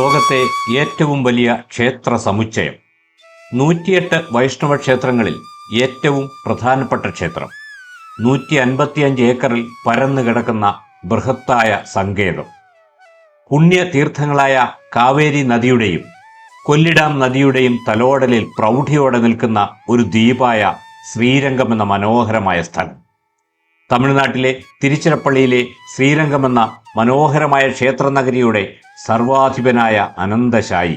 ലോകത്തെ ഏറ്റവും വലിയ ക്ഷേത്ര സമുച്ചയം. നൂറ്റിയെട്ട് വൈഷ്ണവ ക്ഷേത്രങ്ങളിൽ ഏറ്റവും പ്രധാനപ്പെട്ട ക്ഷേത്രം. നൂറ്റി അൻപത്തിയഞ്ച് ഏക്കറിൽ പരന്നു കിടക്കുന്ന ബൃഹത്തായ സങ്കേതം. പുണ്യതീർത്ഥങ്ങളായ കാവേരി നദിയുടെയും കൊല്ലിടാം നദിയുടെയും തലോടലിൽ പ്രൗഢിയോടെ നിൽക്കുന്ന ഒരു ദ്വീപായ ശ്രീരംഗം എന്ന മനോഹരമായ സ്ഥലം. തമിഴ്നാട്ടിലെ തിരുച്ചിറപ്പള്ളിയിലെ ശ്രീരംഗം എന്ന മനോഹരമായ ക്ഷേത്രനഗരിയുടെ സർവാധിപനായ അനന്തശായി.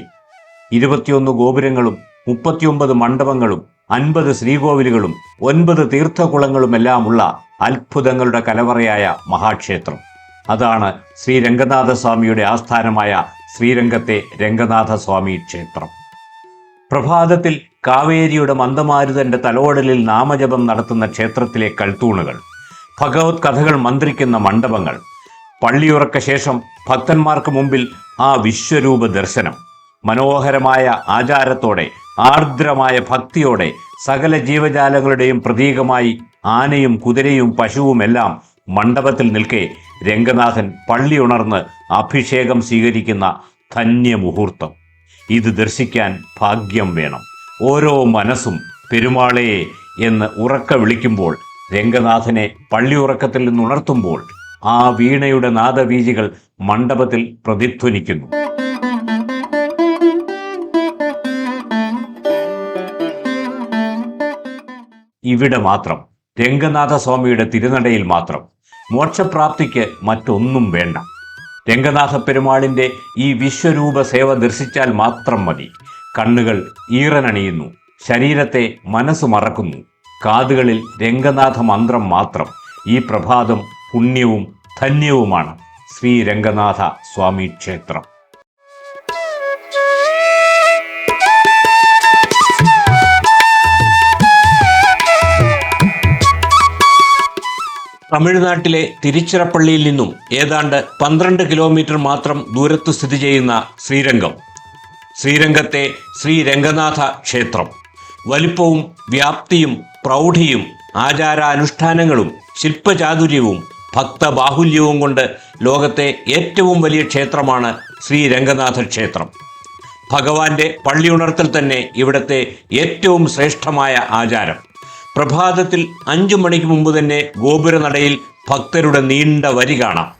ഇരുപത്തിയൊന്ന് ഗോപുരങ്ങളും മുപ്പത്തിയൊമ്പത് മണ്ഡപങ്ങളും അൻപത് ശ്രീകോവിലുകളും ഒൻപത് തീർത്ഥകുളങ്ങളുമെല്ലാമുള്ള അത്ഭുതങ്ങളുടെ കലവറയായ മഹാക്ഷേത്രം. അതാണ് ശ്രീ രംഗനാഥസ്വാമിയുടെ ആസ്ഥാനമായ ശ്രീരംഗത്തെ രംഗനാഥസ്വാമി ക്ഷേത്രം. പ്രഭാതത്തിൽ കാവേരിയുടെ മന്ദമാരുതന്റെ തലോടലിൽ നാമജപം നടത്തുന്ന ക്ഷേത്രത്തിലെ കൽത്തൂണുകൾ ഭഗവത് കഥകൾ മന്ത്രിക്കുന്ന മണ്ഡപങ്ങൾ പള്ളിയുറക്ക ശേഷം ഭക്തന്മാർക്ക് മുമ്പിൽ ആ വിശ്വരൂപ ദർശനം. മനോഹരമായ ആചാരത്തോടെ ആർദ്രമായ ഭക്തിയോടെ സകല ജീവജാലങ്ങളുടെയും പ്രതീകമായി ആനയും കുതിരയും പശുവുമെല്ലാം മണ്ഡപത്തിൽ നിൽക്കെ രംഗനാഥൻ പള്ളി ഉണർന്ന് അഭിഷേകം സ്വീകരിക്കുന്ന ധന്യമുഹൂർത്തം. ഇത് ദർശിക്കാൻ ഭാഗ്യം വേണം. ഓരോ മനസ്സും പെരുമാളയെ എന്ന് ഉറക്ക വിളിക്കുമ്പോൾ രംഗനാഥനെ പള്ളിയുറക്കത്തിൽ നിന്ന് ഉണർത്തുമ്പോൾ ആ വീണയുടെ നാദവീചികൾ മണ്ഡപത്തിൽ പ്രതിധ്വനിക്കുന്നു. ഇവിടെ മാത്രം രംഗനാഥസ്വാമിയുടെ തിരുനടയിൽ മാത്രം. മോക്ഷപ്രാപ്തിക്ക് മറ്റൊന്നും വേണ്ട. രംഗനാഥ പെരുമാളിന്റെ ഈ വിശ്വരൂപ സേവ ദർശിച്ചാൽ മാത്രം മതി. കണ്ണുകൾ ഈറനണിയുന്നു ശരീരത്തെ മനസ്സ് മറക്കുന്നു. കാതുകളിൽ രംഗനാഥ മന്ത്രം മാത്രം ഈ പ്രഭാതം പുണ്യവും ധന്യവുമാണ് ശ്രീ രംഗനാഥ സ്വാമി ക്ഷേത്രം. തമിഴ്നാട്ടിലെ തിരുച്ചിറപ്പള്ളിയിൽ നിന്നും ഏതാണ്ട് പന്ത്രണ്ട് കിലോമീറ്റർ മാത്രം ദൂരത്ത് സ്ഥിതി ചെയ്യുന്ന ശ്രീരംഗം. ശ്രീരംഗത്തെ ശ്രീ രംഗനാഥ ക്ഷേത്രം. വലിപ്പവും വ്യാപ്തിയും പ്രൗഢിയും ആചാരാനുഷ്ഠാനങ്ങളും ശില്പചാതുര്യവും ഭക്തബാഹുല്യവും കൊണ്ട് ലോകത്തെ ഏറ്റവും വലിയ ക്ഷേത്രമാണ് ശ്രീ രംഗനാഥ ക്ഷേത്രം. ഭഗവാന്റെ പള്ളിയുണർത്തൽ തന്നെ ഇവിടുത്തെ ഏറ്റവും ശ്രേഷ്ഠമായ ആചാരം. പ്രഭാതത്തിൽ അഞ്ചു മണിക്ക് മുമ്പ് തന്നെ ഗോപുരനടയിൽ ഭക്തരുടെ നീണ്ട വരി കാണാം.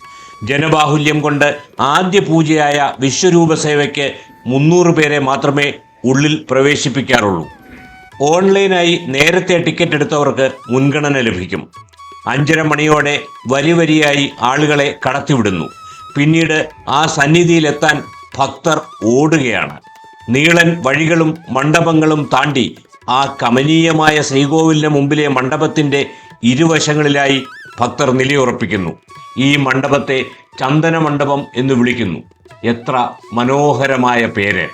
ജനബാഹുല്യം കൊണ്ട് ആദ്യ പൂജയായ വിശ്വരൂപ സേവയ്ക്ക് മുന്നൂറ് പേരെ മാത്രമേ ഉള്ളിൽ പ്രവേശിപ്പിക്കാറുള്ളൂ. ഓൺലൈനായി നേരത്തെ ടിക്കറ്റ് എടുത്തവർക്ക് മുൻഗണന ലഭിക്കും. അഞ്ചര മണിയോടെ വരി വരിയായി ആളുകളെ കടത്തിവിടുന്നു. പിന്നീട് ആ സന്നിധിയിലെത്താൻ ഭക്തർ ഓടുകയാണ്. നീളൻ വഴികളും മണ്ഡപങ്ങളും താണ്ടി ആ കമനീയമായ ശ്രീകോവിലിന് മുമ്പിലെ മണ്ഡപത്തിന്റെ ഇരുവശങ്ങളിലായി ഭക്തർ നിലയുറപ്പിക്കുന്നു. ഈ മണ്ഡപത്തെ ചന്ദന മണ്ഡപം എന്ന് വിളിക്കുന്നു. എത്ര മനോഹരമായ പേര്.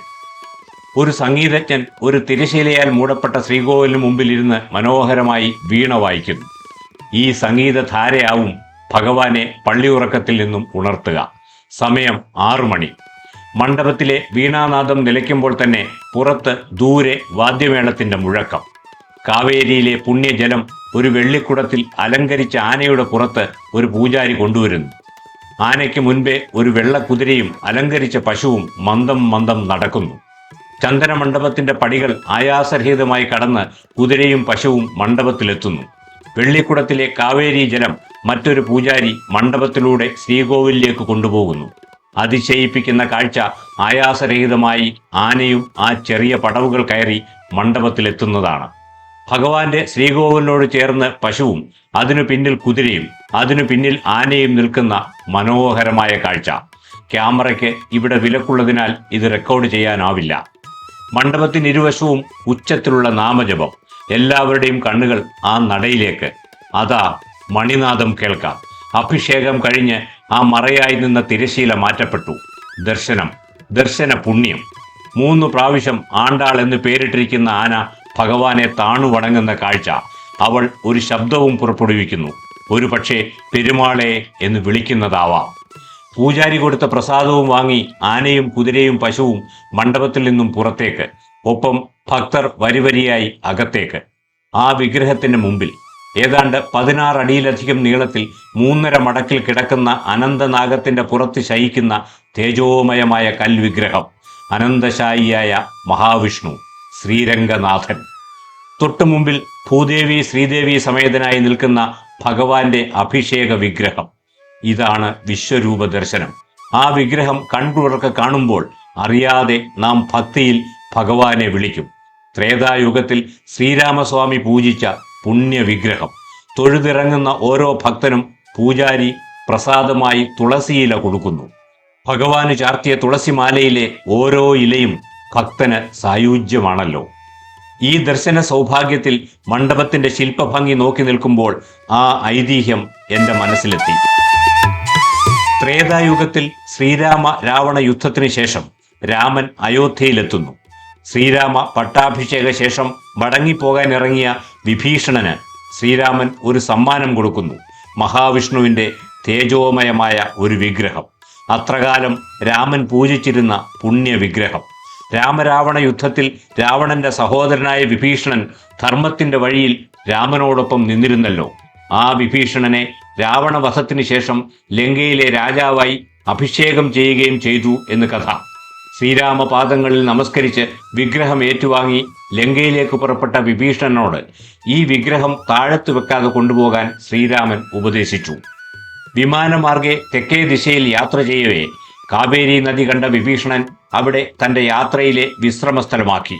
ഒരു സംഗീതജ്ഞൻ ഒരു തിരശീലയാൽ മൂടപ്പെട്ട ശ്രീകോവിലിന് മുമ്പിലിരുന്ന് മനോഹരമായി വീണ വായിക്കുന്നു. ഈ സംഗീതധാരയാവും ഭഗവാനെ പള്ളിയുറക്കത്തിൽ നിന്നും ഉണർത്തുക. സമയം ആറു മണി. മണ്ഡപത്തിലെ വീണാനാദം നിലയ്ക്കുമ്പോൾ തന്നെ പുറത്ത് ദൂരെ വാദ്യമേളത്തിന്റെ മുഴക്കം. കാവേരിയിലെ പുണ്യജലം ഒരു വെള്ളിക്കുടത്തിൽ അലങ്കരിച്ച ആനയുടെ പുറത്ത് ഒരു പൂജാരി കൊണ്ടുവരുന്നു. ആനയ്ക്ക് മുൻപേ ഒരു വെള്ളക്കുതിരയും അലങ്കരിച്ച പശുവും മന്ദം മന്ദം നടക്കുന്നു. ചന്ദനമണ്ഡപത്തിന്റെ പടികൾ ആയാസരഹിതമായി കടന്ന് കുതിരയും പശുവും മണ്ഡപത്തിലെത്തുന്നു. വെള്ളിക്കുടത്തിലെ കാവേരി ജലം മറ്റൊരു പൂജാരി മണ്ഡപത്തിലൂടെ ശ്രീകോവിലേക്ക് കൊണ്ടുപോകുന്നു. അതിശയിപ്പിക്കുന്ന കാഴ്ച ആയാസരഹിതമായി ആനയും ആ ചെറിയ പടവുകൾ കയറി മണ്ഡപത്തിലെത്തുന്നതാണ്. ഭഗവാന്റെ ശ്രീകോവിലിനോട് ചേർന്ന് പശുവും അതിനു പിന്നിൽ കുതിരയും അതിനു പിന്നിൽ ആനയും നിൽക്കുന്ന മനോഹരമായ കാഴ്ച. ക്യാമറയ്ക്ക് ഇവിടെ വിലക്കുള്ളതിനാൽ ഇത് റെക്കോർഡ് ചെയ്യാനാവില്ല. മണ്ഡപത്തിന് ഇരുവശവും ഉച്ചത്തിലുള്ള നാമജപം. എല്ലാവരുടെയും കണ്ണുകൾ ആ നടയിലേക്ക്. അതാ മണിനാഥം കേൾക്കാം. അഭിഷേകം കഴിഞ്ഞ് ആ മറയായി നിന്ന തിരശീല മാറ്റപ്പെട്ടു. ദർശനം ദർശന പുണ്യം. മൂന്ന് പ്രാവശ്യം ആണ്ടാൾ എന്ന് പേരിട്ടിരിക്കുന്ന ആന ഭഗവാനെ താണു വണങ്ങുന്ന കാഴ്ച. അവൾ ഒരു ശബ്ദവും പുറപ്പെടുവിക്കുന്നു. ഒരു പക്ഷേ പെരുമാളെ എന്ന് വിളിക്കുന്നതാവാം. പൂജാരി കൊടുത്ത പ്രസാദവും വാങ്ങി ആനയും കുതിരയും പശുവും മണ്ഡപത്തിൽ നിന്നും പുറത്തേക്ക്. ഒപ്പം ഭക്തർ വരിവരിയായി അകത്തേക്ക്. ആ വിഗ്രഹത്തിന് മുമ്പിൽ ഏതാണ്ട് പതിനാറ് അടിയിലധികം നീളത്തിൽ മൂന്നര മടക്കിൽ കിടക്കുന്ന അനന്തനാഗത്തിന്റെ പുറത്ത് ശയിക്കുന്ന തേജോമയമായ കൽവിഗ്രഹം അനന്തശായിയായ മഹാവിഷ്ണു ശ്രീരംഗനാഥൻ. തൊട്ടു മുമ്പിൽ ഭൂദേവി ശ്രീദേവി സമേതനായി നിൽക്കുന്ന ഭഗവാന്റെ അഭിഷേക വിഗ്രഹം. ഇതാണ് വിശ്വരൂപ ദർശനം ആ വിഗ്രഹം കൺകുളർക്ക് കാണുമ്പോൾ അറിയാതെ നാം ഭക്തിയിൽ ഭഗവാനെ വിളിക്കും. ത്രേതായുഗത്തിൽ ശ്രീരാമസ്വാമി പൂജിച്ച പുണ്യവിഗ്രഹം. തൊഴുതിറങ്ങുന്ന ഓരോ ഭക്തനും പൂജാരി പ്രസാദമായി തുളസിയില കൊടുക്കുന്നു. ഭഗവാന് ചാർത്തിയ തുളസിമാലയിലെ ഓരോ ഇലയും ഭക്തന് സായുജ്യമാണല്ലോ. ഈ ദർശന സൗഭാഗ്യത്തിൽ മണ്ഡപത്തിന്റെ ശില്പഭംഗി നോക്കി നിൽക്കുമ്പോൾ ആ ഐതിഹ്യം എന്റെ മനസ്സിലെത്തി. ത്രേതായുഗത്തിൽ ശ്രീരാമ രാവണ യുദ്ധത്തിന് ശേഷം രാമൻ അയോധ്യയിലെത്തുന്നു. ശ്രീരാമ പട്ടാഭിഷേക ശേഷം മടങ്ങിപ്പോകാൻ ഇറങ്ങിയ വിഭീഷണന് ശ്രീരാമൻ ഒരു സമ്മാനം കൊടുക്കുന്നു. മഹാവിഷ്ണുവിന്റെ തേജോമയമായ ഒരു വിഗ്രഹം. അത്രകാലം രാമൻ പൂജിച്ചിരുന്ന പുണ്യ വിഗ്രഹം രാമരാവണ യുദ്ധത്തിൽ രാവണന്റെ സഹോദരനായ വിഭീഷണൻ ധർമ്മത്തിന്റെ വഴിയിൽ രാമനോടൊപ്പം നിന്നിരുന്നല്ലോ. ആ വിഭീഷണനെ രാവണവധത്തിന് ശേഷം ലങ്കയിലെ രാജാവായി അഭിഷേകം ചെയ്യുകയും ചെയ്തു എന്ന് കഥ. ശ്രീരാമപാദങ്ങളിൽ നമസ്കരിച്ച് വിഗ്രഹം ഏറ്റുവാങ്ങി ലങ്കയിലേക്ക് പുറപ്പെട്ട വിഭീഷണനോട് ഈ വിഗ്രഹം താഴത്ത് വെക്കാതെ കൊണ്ടുപോകാൻ ശ്രീരാമൻ ഉപദേശിച്ചു. വിമാനമാർഗെ തെക്കേ ദിശയിൽ യാത്ര ചെയ്യവേ കാവേരി നദി കണ്ട വിഭീഷണൻ അവിടെ തന്റെ യാത്രയിലെ വിശ്രമസ്ഥലമാക്കി.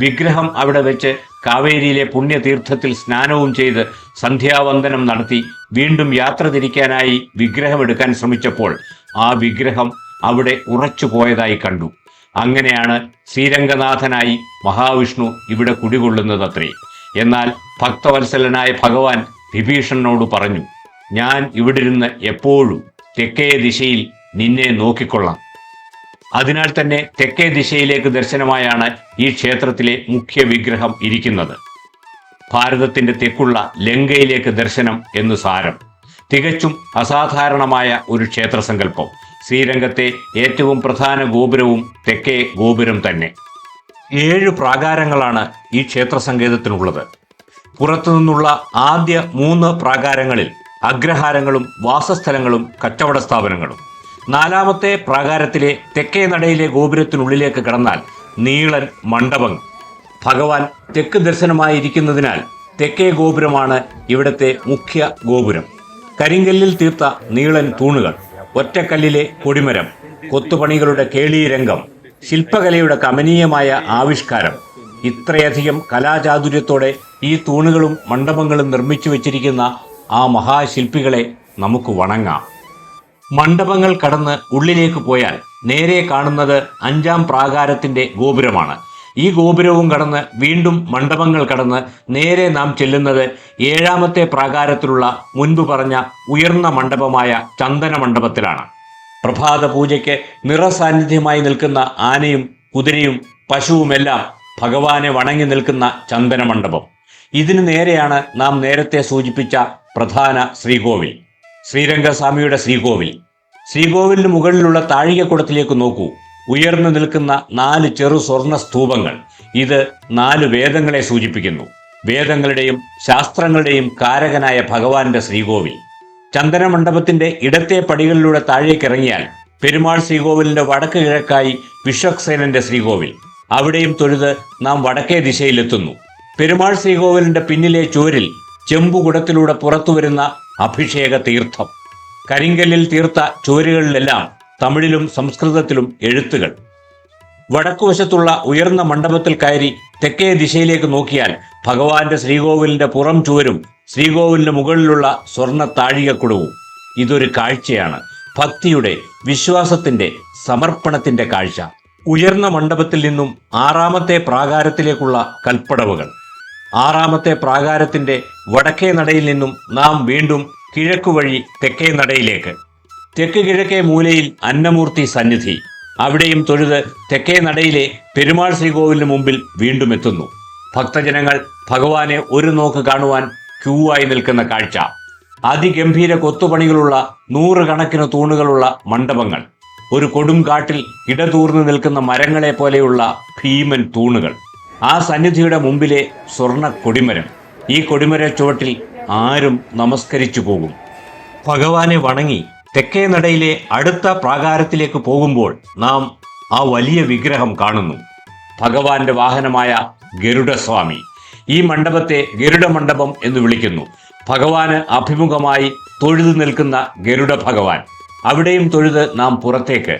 വിഗ്രഹം അവിടെ വെച്ച് കാവേരിയിലെ പുണ്യതീർത്ഥത്തിൽ സ്നാനവും ചെയ്ത് സന്ധ്യാവന്ദനം നടത്തി വീണ്ടും യാത്ര തിരിക്കാനായി വിഗ്രഹമെടുക്കാൻ ശ്രമിച്ചപ്പോൾ ആ വിഗ്രഹം അവിടെ ഉറച്ചു പോയതായി കണ്ടു. അങ്ങനെയാണ് ശ്രീരംഗനാഥനായി മഹാവിഷ്ണു ഇവിടെ കുടികൊള്ളുന്നതത്രേ. എന്നാൽ ഭക്തവത്സലനായ ഭഗവാൻ വിഭീഷണനോട് പറഞ്ഞു ഞാൻ ഇവിടിരുന്ന് എപ്പോഴും തെക്കേ ദിശയിൽ നിന്നെ നോക്കിക്കൊള്ളാം. അതിനാൽ തന്നെ തെക്കേ ദിശയിലേക്ക് ദർശനമായാണ് ഈ ക്ഷേത്രത്തിലെ മുഖ്യ വിഗ്രഹം ഇരിക്കുന്നത്. ഭാരതത്തിന്റെ തെക്കുള്ള ലങ്കയിലേക്ക് ദർശനം എന്ന് സാരം. തികച്ചും അസാധാരണമായ ഒരു ക്ഷേത്രസങ്കല്പം. ശ്രീരംഗത്തെ ഏറ്റവും പ്രധാന ഗോപുരവും തെക്കേ ഗോപുരം തന്നെ. ഏഴ് പ്രാകാരങ്ങളാണ് ഈ ക്ഷേത്ര സങ്കേതത്തിനുള്ളത് പുറത്തുനിന്നുള്ള ആദ്യ മൂന്ന് പ്രാകാരങ്ങളിൽ അഗ്രഹാരങ്ങളും വാസസ്ഥലങ്ങളും കച്ചവട സ്ഥാപനങ്ങളും. നാലാമത്തെ പ്രാകാരത്തിലെ തെക്കേ നടയിലെ ഗോപുരത്തിനുള്ളിലേക്ക് കടന്നാൽ നീളൻ മണ്ഡപം. ഭഗവാൻ തെക്ക് ദർശനമായിരിക്കുന്നതിനാൽ തെക്കേ ഗോപുരമാണ് ഇവിടുത്തെ മുഖ്യ ഗോപുരം. കരിങ്കല്ലിൽ തീർത്ത നീളൻ തൂണുകൾ. ഒറ്റക്കല്ലിലെ കൊടിമരം കൊത്തുപണികളുടെ കേളീരംഗം ശില്പകലയുടെ കമനീയമായ ആവിഷ്കാരം. ഇത്രയധികം കലാചാതുര്യത്തോടെ ഈ തൂണുകളും മണ്ഡപങ്ങളും നിർമ്മിച്ചു വച്ചിരിക്കുന്ന ആ മഹാശില്പികളെ നമുക്ക് വണങ്ങാം. മണ്ഡപങ്ങൾ കടന്ന് ഉള്ളിലേക്ക് പോയാൽ നേരെ കാണുന്നത് അഞ്ചാം പ്രാകാരത്തിന്റെ ഗോപുരമാണ്. ഈ ഗോപുരവും കടന്ന് വീണ്ടും മണ്ഡപങ്ങൾ കടന്ന് നേരെ നാം ചെല്ലുന്നത് ഏഴാമത്തെ പ്രാകാരത്തിലുള്ള മുൻപ് പറഞ്ഞ ഉയർന്ന മണ്ഡപമായ ചന്ദന മണ്ഡപത്തിലാണ്. പ്രഭാത പൂജയ്ക്ക് നിറസാന്നിധ്യമായി നിൽക്കുന്ന ആനയും കുതിരയും പശുവുമെല്ലാം ഭഗവാനെ വണങ്ങി നിൽക്കുന്ന ചന്ദന മണ്ഡപം. ഇതിനു നേരെയാണ് നാം നേരത്തെ സൂചിപ്പിച്ച പ്രധാന ശ്രീകോവിൽ ശ്രീരംഗസ്വാമിയുടെ ശ്രീകോവിൽ. ശ്രീകോവിലിന് മുകളിലുള്ള താഴികക്കുടത്തിലേക്ക് നോക്കൂ. ഉയർന്നു നിൽക്കുന്ന നാല് ചെറു സ്വർണ സ്തൂപങ്ങൾ. ഇത് നാല് വേദങ്ങളെ സൂചിപ്പിക്കുന്നു. വേദങ്ങളുടെയും ശാസ്ത്രങ്ങളുടെയും കാരകനായ ഭഗവാന്റെ ശ്രീകോവിൽ. ചന്ദനമണ്ഡപത്തിന്റെ ഇടത്തെ പടികളിലൂടെ താഴേക്കിറങ്ങിയാൽ പെരുമാൾ ശ്രീകോവിലിന്റെ വടക്ക് കിഴക്കായി വിശ്വക്സേനന്റെ ശ്രീകോവിൽ. അവിടെയും തൊഴുത് നാം വടക്കേ ദിശയിലെത്തുന്നു. പെരുമാൾ ശ്രീകോവിലിന്റെ പിന്നിലെ ചുവരിൽ ചെമ്പുകുടത്തിലൂടെ പുറത്തു വരുന്ന അഭിഷേക തീർത്ഥം കരിങ്കല്ലിൽ തീർത്ത ചുവരുകളിലെല്ലാം തമിഴിലും സംസ്കൃതത്തിലും എഴുത്തുകൾ. വടക്കുവശത്തുള്ള ഉയർന്ന മണ്ഡപത്തിൽ കയറി തെക്കേ ദിശയിലേക്ക് നോക്കിയാൽ ഭഗവാന്റെ ശ്രീകോവിലിന്റെ പുറം ചുവരും ശ്രീകോവിലിന് മുകളിലുള്ള സ്വർണ താഴികക്കുടവും. ഇതൊരു കാഴ്ചയാണ്. ഭക്തിയുടെ വിശ്വാസത്തിന്റെ സമർപ്പണത്തിന്റെ കാഴ്ച. ഉയർന്ന മണ്ഡപത്തിൽ നിന്നും ആറാമത്തെ പ്രാകാരത്തിലേക്കുള്ള കൽപ്പടവുകൾ. ആറാമത്തെ പ്രാകാരത്തിന്റെ വടക്കേ നടയിൽ നിന്നും നാം വീണ്ടും കിഴക്കു വഴി തെക്കേ നടയിലേക്ക്. തെക്ക് കിഴക്കേ മൂലയിൽ അന്നമൂർത്തി സന്നിധി. അവിടെയും തൊഴുത് തെക്കേ നടയിലെ പെരുമാൾ ശ്രീകോവിലിന് മുമ്പിൽ വീണ്ടും എത്തുന്നു. ഭക്തജനങ്ങൾ ഭഗവാനെ ഒരു നോക്ക് കാണുവാൻ ക്യൂവായി നിൽക്കുന്ന കാഴ്ച. അതിഗംഭീര കൊത്തുപണികളുള്ള നൂറുകണക്കിന് തൂണുകളുള്ള മണ്ഡപങ്ങൾ. ഒരു കൊടും കാട്ടിൽ ഇടതൂർന്നു നിൽക്കുന്ന മരങ്ങളെ പോലെയുള്ള ഭീമൻ തൂണുകൾ. ആ സന്നിധിയുടെ മുമ്പിലെ സ്വർണ കൊടിമരം. ഈ കൊടിമര ചുവട്ടിൽ ആരും നമസ്കരിച്ചു പോകും. ഭഗവാനെ വണങ്ങി തെക്കേ നടയിലെ അടുത്ത പ്രാകാരത്തിലേക്ക് പോകുമ്പോൾ നാം ആ വലിയ വിഗ്രഹം കാണുന്നു. ഭഗവാന്റെ വാഹനമായ ഗരുഡസ്വാമി. ഈ മണ്ഡപത്തെ ഗരുഡ മണ്ഡപം എന്ന് വിളിക്കുന്നു. ഭഗവാന് അഭിമുഖമായി തൊഴുതു നിൽക്കുന്ന ഗരുഡ ഭഗവാൻ. അവിടെയും തൊഴുത് നാം പുറത്തേക്ക്.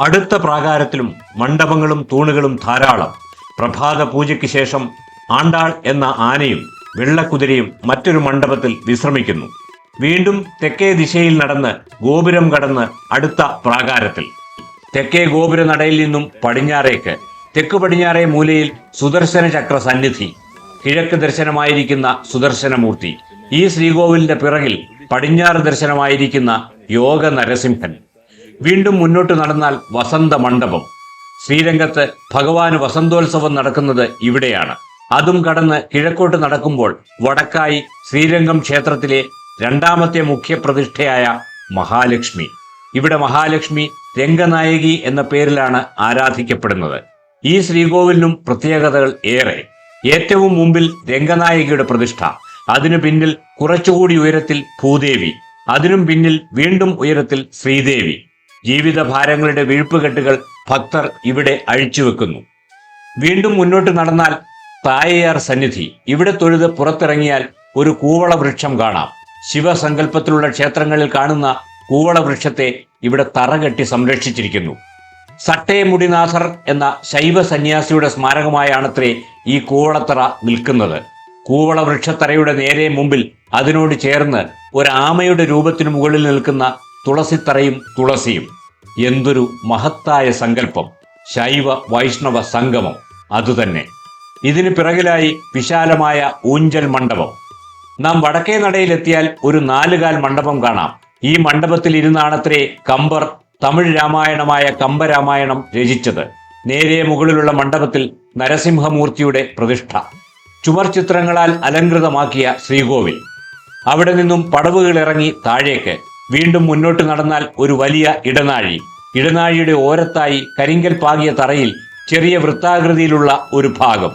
അടുത്ത പ്രാകാരത്തിലും മണ്ഡപങ്ങളും തൂണുകളും ധാരാളം. പ്രഭാത പൂജയ്ക്ക് ശേഷം ആണ്ടാൾ എന്ന ആനയും വെള്ളക്കുതിരയും മറ്റൊരു മണ്ഡപത്തിൽ വിശ്രമിക്കുന്നു. വീണ്ടും തെക്കേ ദിശയിൽ നടന്ന് ഗോപുരം കടന്ന് അടുത്ത പ്രാകാരത്തിൽ. തെക്കേ ഗോപുര നടയിൽ നിന്നും പടിഞ്ഞാറേക്ക്. തെക്ക് പടിഞ്ഞാറേ മൂലയിൽ സുദർശന ചക്ര സന്നിധി. കിഴക്ക് ദർശനമായിരിക്കുന്ന സുദർശനമൂർത്തി. ഈ ശ്രീകോവിലിന്റെ പിറകിൽ പടിഞ്ഞാറ് ദർശനമായിരിക്കുന്ന യോഗ നരസിംഹൻ. വീണ്ടും മുന്നോട്ട് നടന്നാൽ വസന്ത മണ്ഡപം. ശ്രീരംഗത്ത് ഭഗവാന് വസന്തോത്സവം നടക്കുന്നത് ഇവിടെയാണ്. അതും കടന്ന് കിഴക്കോട്ട് നടക്കുമ്പോൾ വടക്കായി ശ്രീരംഗം ക്ഷേത്രത്തിലെ രണ്ടാമത്തെ മുഖ്യപ്രതിഷ്ഠയായ മഹാലക്ഷ്മി. ഇവിടെ മഹാലക്ഷ്മി രംഗനായകി എന്ന പേരിലാണ് ആരാധിക്കപ്പെടുന്നത്. ഈ ശ്രീകോവിലിനും പ്രത്യേകതകൾ ഏറെ. ഏറ്റവും മുമ്പിൽ രംഗനായകിയുടെ പ്രതിഷ്ഠ. അതിനു പിന്നിൽ കുറച്ചുകൂടി ഉയരത്തിൽ ഭൂദേവി. അതിനും പിന്നിൽ വീണ്ടും ഉയരത്തിൽ ശ്രീദേവി. ജീവിത ഭാരങ്ങളുടെ വീഴ്പ്പുകെട്ടുകൾ ഭക്തർ ഇവിടെ അഴിച്ചുവെക്കുന്നു വീണ്ടും മുന്നോട്ട് നടന്നാൽ തായയാർ സന്നിധി. ഇവിടെ തൊഴുത് പുറത്തിറങ്ങിയാൽ ഒരു കൂവള വൃക്ഷം കാണാം. ശിവസങ്കല്പത്തിലുള്ള ക്ഷേത്രങ്ങളിൽ കാണുന്ന കൂവള വൃക്ഷത്തെ ഇവിടെ തറകെട്ടി സംരക്ഷിച്ചിരിക്കുന്നു. സട്ടേ മുടിനാഥർ എന്ന ശൈവ സന്യാസിയുടെ സ്മാരകമായാണത്രേ ഈ കൂവളത്തറ നിൽക്കുന്നത്. കൂവള വൃക്ഷത്തറയുടെ നേരെ മുമ്പിൽ അതിനോട് ചേർന്ന് ഒരാമയുടെ രൂപത്തിനു മുകളിൽ നിൽക്കുന്ന തുളസിത്തറയും തുളസിയും. എന്തൊരു മഹത്തായ സങ്കല്പം. ശൈവ വൈഷ്ണവ സംഗമം അതുതന്നെ. ഇതിന് പിറകിലായി വിശാലമായ ഊഞ്ചൽ മണ്ഡപം. നാം വടക്കേ നടയിലെത്തിയാൽ ഒരു നാലുകാൽ മണ്ഡപം കാണാം. ഈ മണ്ഡപത്തിൽ ഇരുന്നാണത്രേ കമ്പർ തമിഴ് രാമായണമായ കമ്പരാമായണം രചിച്ചത്. നേരെ മുകളിലുള്ള മണ്ഡപത്തിൽ നരസിംഹമൂർത്തിയുടെ പ്രതിഷ്ഠ. ചുമർ ചിത്രങ്ങളാൽ അലങ്കൃതമാക്കിയ ശ്രീകോവിൽ. അവിടെ നിന്നും പടവുകൾ ഇറങ്ങി താഴേക്ക്. വീണ്ടും മുന്നോട്ട് നടന്നാൽ ഒരു വലിയ ഇടനാഴി. ഇടനാഴിയുടെ ഓരത്തായി കരിങ്കൽ പാകിയ തറയിൽ ചെറിയ വൃത്താകൃതിയിലുള്ള ഒരു ഭാഗം.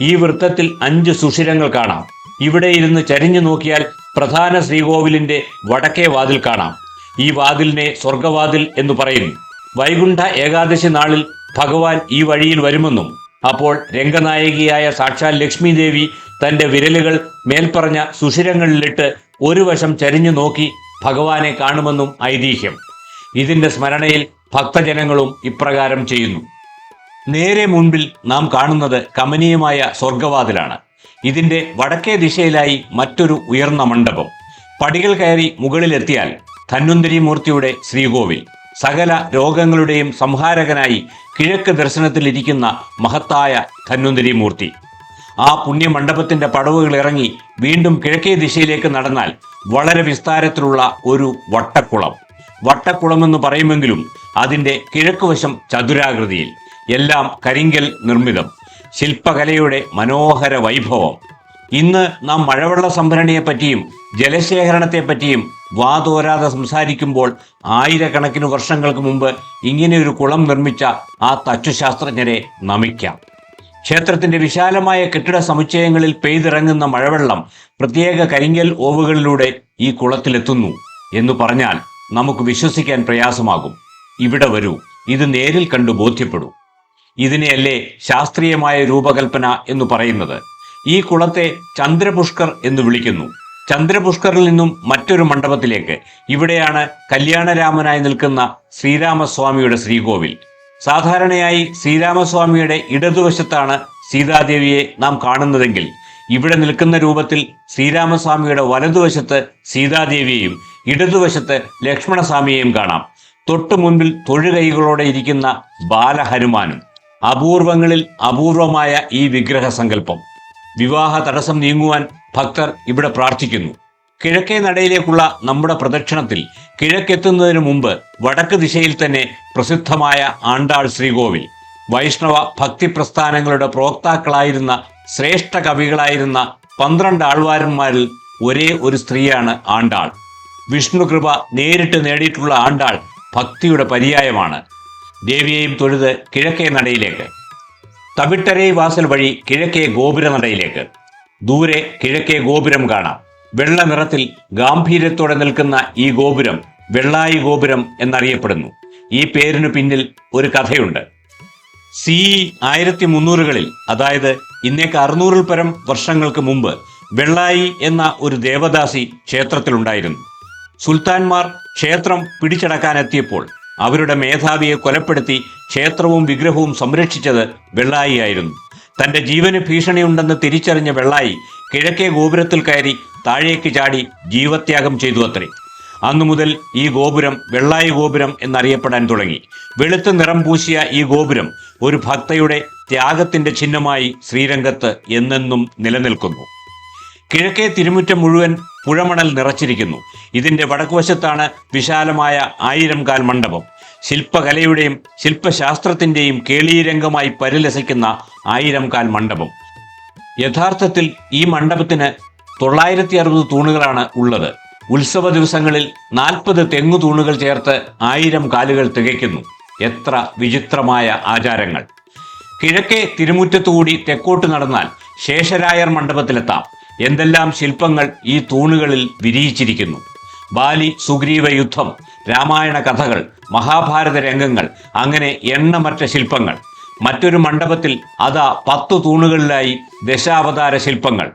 ഈ വൃത്തത്തിൽ അഞ്ച് സുഷിരങ്ങൾ കാണാം. ഇവിടെ ഇരുന്ന് ചരിഞ്ഞു നോക്കിയാൽ പ്രധാന ശ്രീകോവിലിന്റെ വടക്കേ വാതിൽ കാണാം. ഈ വാതിലിനെ സ്വർഗവാതിൽ എന്ന് പറയും. വൈകുണ്ഠ ഏകാദശി നാളിൽ ഭഗവാൻ ഈ വഴിയിൽ വരുമെന്നും അപ്പോൾ രംഗനായകിയായ സാക്ഷാൽ ലക്ഷ്മി ദേവി തന്റെ വിരലുകൾ മേൽപ്പറഞ്ഞ സുഷിരങ്ങളിലിട്ട് ഒരു വശം ചരിഞ്ഞു നോക്കി ഭഗവാനെ കാണുമെന്നും ഐതിഹ്യം. ഇതിന്റെ സ്മരണയിൽ ഭക്തജനങ്ങളും ഇപ്രകാരം ചെയ്യുന്നു. നേരെ മുൻപിൽ നാം കാണുന്നത് കമനീയമായ സ്വർഗവാതിലാണ് ഇതിന്റെ വടക്കേ ദിശയിലായി മറ്റൊരു ഉയർന്ന മണ്ഡപം. പടികൾ കയറി മുകളിലെത്തിയാൽ ധന്വന്തരി മൂർത്തിയുടെ ശ്രീകോവിൽ. സകല രോഗങ്ങളുടെയും സംഹാരകനായി കിഴക്ക് ദർശനത്തിലിരിക്കുന്ന മഹത്തായ ധന്വന്തരി മൂർത്തി. ആ പുണ്യമണ്ഡപത്തിന്റെ പടവുകൾ ഇറങ്ങി വീണ്ടും കിഴക്കേ ദിശയിലേക്ക് നടന്നാൽ വളരെ വിസ്താരത്തിലുള്ള ഒരു വട്ടക്കുളം. എന്ന് പറയുമെങ്കിലും അതിന്റെ കിഴക്കുവശം ചതുരാകൃതിയിൽ. എല്ലാം കരിങ്കൽ നിർമ്മിതം. ശില്പകലയുടെ മനോഹര വൈഭവം. ഇന്ന് നാം മഴവെള്ള സംഭരണിയെപ്പറ്റിയും ജലശേഖരണത്തെപ്പറ്റിയും വാതോരാതെ സംസാരിക്കുമ്പോൾ ആയിരക്കണക്കിന് വർഷങ്ങൾക്ക് മുമ്പ് ഇങ്ങനെയൊരു കുളം നിർമ്മിച്ച ആ തച്ചുശാസ്ത്രജ്ഞരെ നമിക്കാം. ക്ഷേത്രത്തിന്റെ വിശാലമായ കെട്ടിട സമുച്ചയങ്ങളിൽ പെയ്തിറങ്ങുന്ന മഴവെള്ളം പ്രത്യേക കരിങ്കൽ ഓവുകളിലൂടെ ഈ കുളത്തിലെത്തുന്നു എന്ന് പറഞ്ഞാൽ നമുക്ക് വിശ്വസിക്കാൻ പ്രയാസമാകും. ഇവിടെ വരൂ ഇത് നേരിൽ കണ്ടു ബോധ്യപ്പെടൂ. ഇതിനെയല്ലേ ശാസ്ത്രീയമായ രൂപകൽപ്പന എന്ന് പറയുന്നത്. ഈ കുളത്തെ ചന്ദ്രപുഷ്കർ എന്ന് വിളിക്കുന്നു. ചന്ദ്രപുഷ്കറിൽ നിന്നും മറ്റൊരു മണ്ഡപത്തിലേക്ക്. ഇവിടെയാണ് കല്യാണരാമനായി നിൽക്കുന്ന ശ്രീരാമസ്വാമിയുടെ ശ്രീകോവിൽ. സാധാരണയായി ശ്രീരാമസ്വാമിയുടെ ഇടതുവശത്താണ് സീതാദേവിയെ നാം കാണുന്നതെങ്കിൽ ഇവിടെ നിൽക്കുന്ന രൂപത്തിൽ ശ്രീരാമസ്വാമിയുടെ വലതുവശത്ത് സീതാദേവിയെയും ഇടതുവശത്ത് ലക്ഷ്മണസ്വാമിയെയും കാണാം. തൊട്ടു മുൻപിൽ തൊഴുകൈകളോടെ ഇരിക്കുന്ന ബാലഹനുമാനും അപൂർവങ്ങളിൽ അപൂർവമായ ഈ വിഗ്രഹ സങ്കല്പം. വിവാഹ തടസ്സം നീങ്ങുവാൻ ഭക്തർ ഇവിടെ പ്രാർത്ഥിക്കുന്നു. കിഴക്കേ നടയിലേക്കുള്ള നമ്മുടെ പ്രദക്ഷിണത്തിൽ കിഴക്കെത്തുന്നതിന് മുമ്പ് വടക്ക് ദിശയിൽ തന്നെ പ്രസിദ്ധമായ ആണ്ടാൾ ശ്രീകോവിൽ വൈഷ്ണവ ഭക്തി പ്രസ്ഥാനങ്ങളുടെ പ്രോക്താക്കളായിരുന്ന ശ്രേഷ്ഠ കവികളായിരുന്ന പന്ത്രണ്ട് ആൾവാരന്മാരിൽ ഒരേ ഒരു സ്ത്രീയാണ് ആണ്ടാൾ. വിഷ്ണു കൃപ നേരിട്ട് നേടിയിട്ടുള്ള ആണ്ടാൾ ഭക്തിയുടെ പര്യായമാണ്. ദേവിയെയും തൊഴുത് കിഴക്കേ നടയിലേക്ക്. തവിട്ടരൈ വാസൽ വഴി കിഴക്കേ ഗോപുര നടയിലേക്ക്. ദൂരെ കിഴക്കേ ഗോപുരം കാണാം. വെള്ള നിറത്തിൽ ഗാംഭീര്യത്തോടെ നിൽക്കുന്ന ഈ ഗോപുരം വെള്ളായി ഗോപുരം എന്നറിയപ്പെടുന്നു. ഈ പേരിനു പിന്നിൽ ഒരു കഥയുണ്ട്. സി ആയിരത്തി മുന്നൂറുകളിൽ അതായത് ഇന്നേക്ക് അറുന്നൂറിൽ പരം വർഷങ്ങൾക്ക് മുമ്പ് വെള്ളായി എന്ന ഒരു ദേവദാസി ക്ഷേത്രത്തിലുണ്ടായിരുന്നു. സുൽത്താൻമാർ ക്ഷേത്രം പിടിച്ചടക്കാനെത്തിയപ്പോൾ അവരുടെ മേധാവിയെ കൊലപ്പെടുത്തി ക്ഷേത്രവും വിഗ്രഹവും സംരക്ഷിച്ചത് വെള്ളായിയായിരുന്നു തന്റെ ജീവന് ഭീഷണിയുണ്ടെന്ന് തിരിച്ചറിഞ്ഞ വെള്ളായി കിഴക്കേ ഗോപുരത്തിൽ കയറി താഴേക്ക് ചാടി ജീവത്യാഗം ചെയ്തു അത്രേ. അന്നു മുതൽ ഈ ഗോപുരം വെള്ളായി ഗോപുരം എന്നറിയപ്പെടാൻ തുടങ്ങി. വെളുത്ത നിറം പൂശിയ ഈ ഗോപുരം ഒരു ഭക്തയുടെ ത്യാഗത്തിന്റെ ചിഹ്നമായി ശ്രീരംഗത്ത് എന്നെന്നും നിലനിൽക്കുന്നു. കിഴക്കേ തിരുമുറ്റം മുഴുവൻ പുഴമണൽ നിറച്ചിരിക്കുന്നു. ഇതിന്റെ വടക്കുവശത്താണ് വിശാലമായ ആയിരം കാൽ മണ്ഡപം. ശില്പകലയുടെയും ശില്പശാസ്ത്രത്തിന്റെയും കേളീരംഗമായി പരിലസിക്കുന്ന ആയിരം കാൽ മണ്ഡപം. യഥാർത്ഥത്തിൽ ഈ മണ്ഡപത്തിന് തൊള്ളായിരത്തി അറുപത് തൂണുകളാണ് ഉള്ളത്. ഉത്സവ ദിവസങ്ങളിൽ നാൽപ്പത് തെങ്ങു തൂണുകൾ ചേർത്ത് ആയിരം കാലുകൾ തികയ്ക്കുന്നു. എത്ര വിചിത്രമായ ആചാരങ്ങൾ. കിഴക്കേ തിരുമുറ്റത്തുകൂടി തെക്കോട്ട് നടന്നാൽ ശേഷരായർ മണ്ഡപത്തിലെത്താം. എന്തെല്ലാം ശില്പങ്ങൾ ഈ തൂണുകളിൽ വിരിയിച്ചിരിക്കുന്നു? ബാലി സുഗ്രീവ യുദ്ധം രാമായണ കഥകൾ മഹാഭാരത രംഗങ്ങൾ അങ്ങനെ എണ്ണമറ്റ ശില്പങ്ങൾ. മറ്റൊരു മണ്ഡപത്തിൽ അതാ പത്തു തൂണുകളിലായി ദശാവതാര ശില്പങ്ങൾ.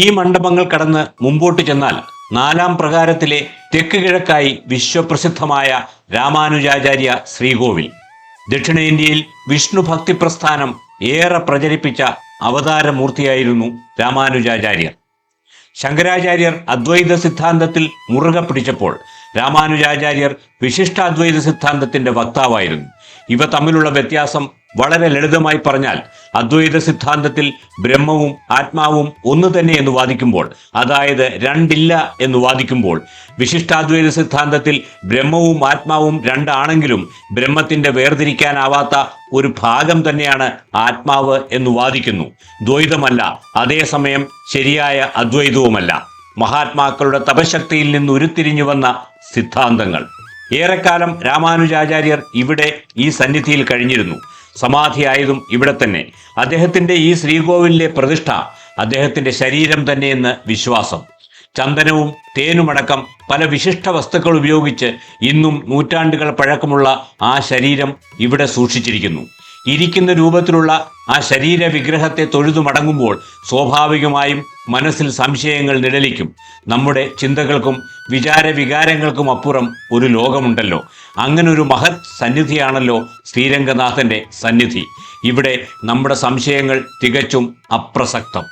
ഈ മണ്ഡപങ്ങൾ കടന്ന് മുമ്പോട്ട് ചെന്നാൽ നാലാം പ്രകാരത്തിലെ തെക്ക് കിഴക്കായി വിശ്വപ്രസിദ്ധമായ രാമാനുജാചാര്യ ശ്രീകോവിൽ. ദക്ഷിണേന്ത്യയിൽ വിഷ്ണു ഭക്തി പ്രസ്ഥാനം ഏറെ പ്രചരിപ്പിച്ച അവതാരമൂർത്തിയായിരുന്നു രാമാനുജാചാര്യർ ശങ്കരാചാര്യർ അദ്വൈത സിദ്ധാന്തത്തിൽ മുറുകെ പിടിച്ചപ്പോൾ രാമാനുജാചാര്യർ വിശിഷ്ടാദ്വൈത സിദ്ധാന്തത്തിന്റെ വക്താവായിരുന്നു. ഇവ തമ്മിലുള്ള വ്യത്യാസം വളരെ ലളിതമായി പറഞ്ഞാൽ അദ്വൈത സിദ്ധാന്തത്തിൽ ബ്രഹ്മവും ആത്മാവും ഒന്ന് തന്നെ എന്ന് വാദിക്കുമ്പോൾ അതായത് രണ്ടില്ല എന്ന് വാദിക്കുമ്പോൾ വിശിഷ്ടാദ്വൈത സിദ്ധാന്തത്തിൽ ബ്രഹ്മവും ആത്മാവും രണ്ടാണെങ്കിലും ബ്രഹ്മത്തിന്റെ വേർതിരിക്കാനാവാത്ത ഒരു ഭാഗം തന്നെയാണ് ആത്മാവ് എന്ന് വാദിക്കുന്നു. ദ്വൈതമല്ല അതേസമയം ശരിയായ അദ്വൈതവുമല്ല. മഹാത്മാക്കളുടെ തപശക്തിയിൽ നിന്ന് ഉരുത്തിരിഞ്ഞു വന്ന സിദ്ധാന്തങ്ങൾ. ഏറെക്കാലം രാമാനുജാചാര്യർ ഇവിടെ ഈ സന്നിധിയിൽ കഴിഞ്ഞിരുന്നു. സമാധിയായതും ഇവിടെ തന്നെ. അദ്ദേഹത്തിന്റെ ഈ ശ്രീകോവിലിലെ പ്രതിഷ്ഠ അദ്ദേഹത്തിന്റെ ശരീരം തന്നെയെന്ന് വിശ്വാസം. ചന്ദനവും തേനുമടക്കം പല വിശിഷ്ട വസ്തുക്കൾ ഉപയോഗിച്ച് ഇന്നും നൂറ്റാണ്ടുകൾ പഴക്കമുള്ള ആ ശരീരം ഇവിടെ സൂക്ഷിച്ചിരിക്കുന്നു. ഇരിക്കുന്ന രൂപത്തിലുള്ള ആ ശരീര വിഗ്രഹത്തെ തൊഴുതു മടങ്ങുമ്പോൾ സ്വാഭാവികമായും മനസ്സിൽ സംശയങ്ങൾ നിഴലിക്കും. നമ്മുടെ ചിന്തകൾക്കും വിചാര വികാരങ്ങൾക്കും അപ്പുറം ഒരു ലോകമുണ്ടല്ലോ. അങ്ങനെ ഒരു മഹത് സന്നിധിയാണല്ലോ ശ്രീരംഗനാഥന്റെ സന്നിധി. ഇവിടെ നമ്മുടെ സംശയങ്ങൾ തികച്ചും അപ്രസക്തം.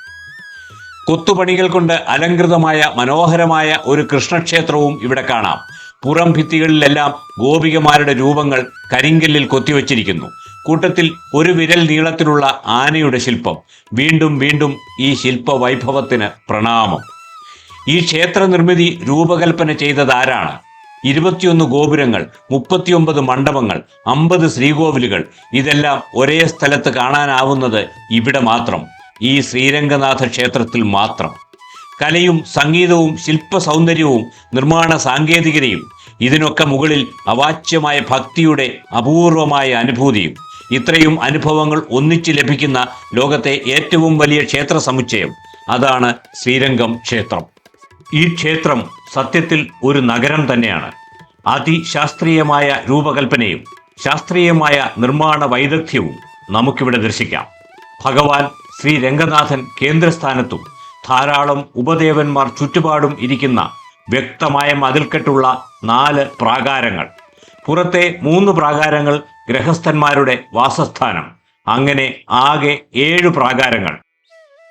കൊത്തുപണികൾ കൊണ്ട് അലങ്കൃതമായ മനോഹരമായ ഒരു കൃഷ്ണക്ഷേത്രവും ഇവിടെ കാണാം. പുറം ഭിത്തികളിലെല്ലാം ഗോപികമാരുടെ രൂപങ്ങൾ കരിങ്കല്ലിൽ കൊത്തിവച്ചിരിക്കുന്നു. കൂട്ടത്തിൽ ഒരു വിരൽ നീളത്തിലുള്ള ആനയുടെ ശില്പം. വീണ്ടും വീണ്ടും ഈ ശില്പ വൈഭവത്തിന് പ്രണാമം. ഈ ക്ഷേത്ര നിർമ്മിതി രൂപകൽപ്പന ചെയ്തതാരാണ്? ഇരുപത്തിയൊന്ന് ഗോപുരങ്ങൾ മുപ്പത്തിയൊമ്പത് മണ്ഡപങ്ങൾ അമ്പത് ശ്രീകോവിലുകൾ ഇതെല്ലാം ഒരേ സ്ഥലത്ത് കാണാനാവുന്നത് ഇവിടെ മാത്രം ഈ ശ്രീരംഗനാഥ ക്ഷേത്രത്തിൽ മാത്രം. കലയും സംഗീതവും ശില്പ സൗന്ദര്യവും നിർമ്മാണ സാങ്കേതികതയും ഇതിനൊക്കെ മുകളിൽ അവാച്യമായ ഭക്തിയുടെ അപൂർവമായ അനുഭൂതിയും ഇത്രയും അനുഭവങ്ങൾ ഒന്നിച്ച് ലഭിക്കുന്ന ലോകത്തെ ഏറ്റവും വലിയ ക്ഷേത്ര സമുച്ചയം. അതാണ് ശ്രീരംഗം ക്ഷേത്രം. ഈ ക്ഷേത്രം സത്യത്തിൽ ഒരു നഗരം തന്നെയാണ്. അതിശാസ്ത്രീയമായ രൂപകൽപ്പനയും ശാസ്ത്രീയമായ നിർമ്മാണ വൈദഗ്ധ്യവും നമുക്കിവിടെ ദർശിക്കാം. ഭഗവാൻ ശ്രീ രംഗനാഥൻ കേന്ദ്രസ്ഥാനത്തും ധാരാളം ഉപദേവന്മാർ ചുറ്റുപാടും ഇരിക്കുന്ന വ്യക്തമായ മതിൽക്കെട്ടുള്ള നാല് പ്രാകാരങ്ങൾ. പുറത്തെ മൂന്ന് പ്രാകാരങ്ങൾ ഗ്രഹസ്ഥന്മാരുടെ വാസസ്ഥാനം. അങ്ങനെ ആകെ ഏഴു പ്രാകാരങ്ങൾ.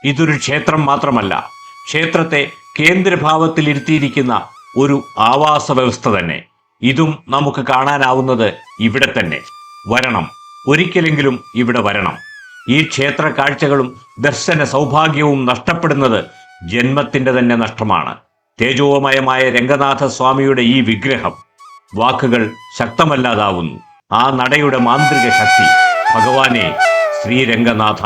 ഇതൊരു ക്ഷേത്രം മാത്രമല്ല ക്ഷേത്രത്തെ കേന്ദ്രഭാവത്തിൽ ഇരുത്തിയിരിക്കുന്ന ഒരു ആവാസ വ്യവസ്ഥ തന്നെ. ഇതും നമുക്ക് കാണാനാവുന്നത് ഇവിടെ തന്നെ. വരണം. ഒരിക്കലെങ്കിലും ഇവിടെ വരണം. ഈ ക്ഷേത്ര കാഴ്ചകളും ദർശന സൗഭാഗ്യവും നഷ്ടപ്പെടുന്നത് ജന്മത്തിന്റെ തന്നെ നഷ്ടമാണ്. തേജോമയമായ രംഗനാഥ സ്വാമിയുടെ ഈ വിഗ്രഹം. വാക്കുകൾ ശക്തമല്ലാതാവുന്നു. ആ നടയുടെ മാന്ത്രിക ശക്തി ഭഗവാനെ ശ്രീരംഗനാഥ